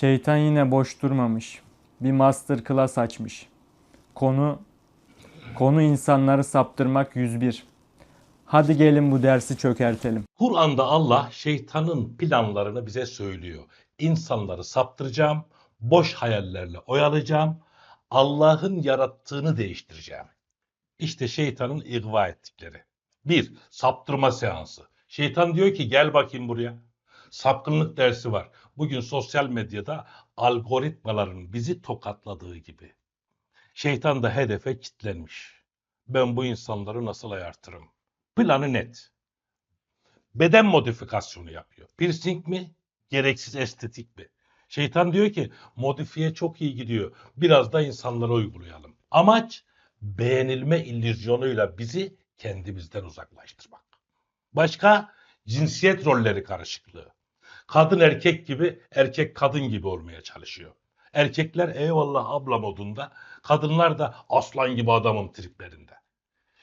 Şeytan yine boş durmamış. Bir master class açmış. Konu konu insanları saptırmak 101. Hadi gelin bu dersi çökertelim. Kur'an'da Allah şeytanın planlarını bize söylüyor. İnsanları saptıracağım, boş hayallerle oyalayacağım, Allah'ın yarattığını değiştireceğim. İşte şeytanın igva ettikleri. Bir, saptırma seansı. Şeytan diyor ki gel bakayım buraya. Sapkınlık dersi var. Bugün sosyal medyada algoritmaların bizi tokatladığı gibi. Şeytan da hedefe kitlenmiş. Ben bu insanları nasıl ayartırım? Planı net beden modifikasyonu yapıyor. Piercing mi? Gereksiz estetik mi? Şeytan diyor ki modifiye çok iyi gidiyor. Biraz da insanlara uygulayalım. Amaç beğenilme illüzyonuyla bizi kendimizden uzaklaştırmak. Başka cinsiyet rolleri karışıklığı. Kadın erkek gibi, erkek kadın gibi olmaya çalışıyor. Erkekler eyvallah abla modunda, kadınlar da aslan gibi adamım triplerinde.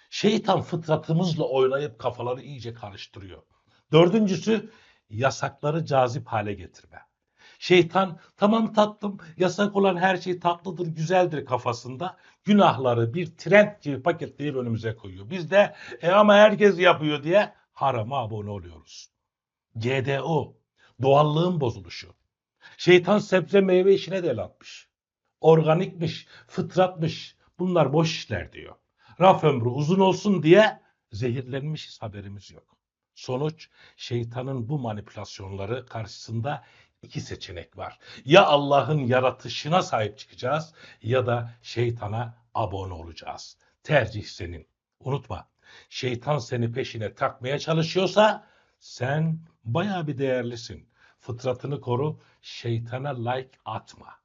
Şeytan fıtratımızla oynayıp kafaları iyice karıştırıyor. Dördüncüsü yasakları cazip hale getirme. Şeytan tamam tatlım yasak olan her şey tatlıdır güzeldir kafasında günahları bir trend gibi paketleyip önümüze koyuyor. Biz de e ama herkes yapıyor diye harama abone oluyoruz. GDO doğallığın bozuluşu. Şeytan sebze meyve işine de atmış. Organikmiş, fıtratmış bunlar boş işler diyor. Raf ömrü uzun olsun diye zehirlenmişiz haberimiz yok. Sonuç şeytanın bu manipülasyonları karşısında iki seçenek var. Ya Allah'ın yaratışına sahip çıkacağız ya da şeytana abone olacağız. Tercih senin. Unutma. Şeytan seni peşine takmaya çalışıyorsa sen bayağı bir değerlisin. Fıtratını koru, şeytana like atma.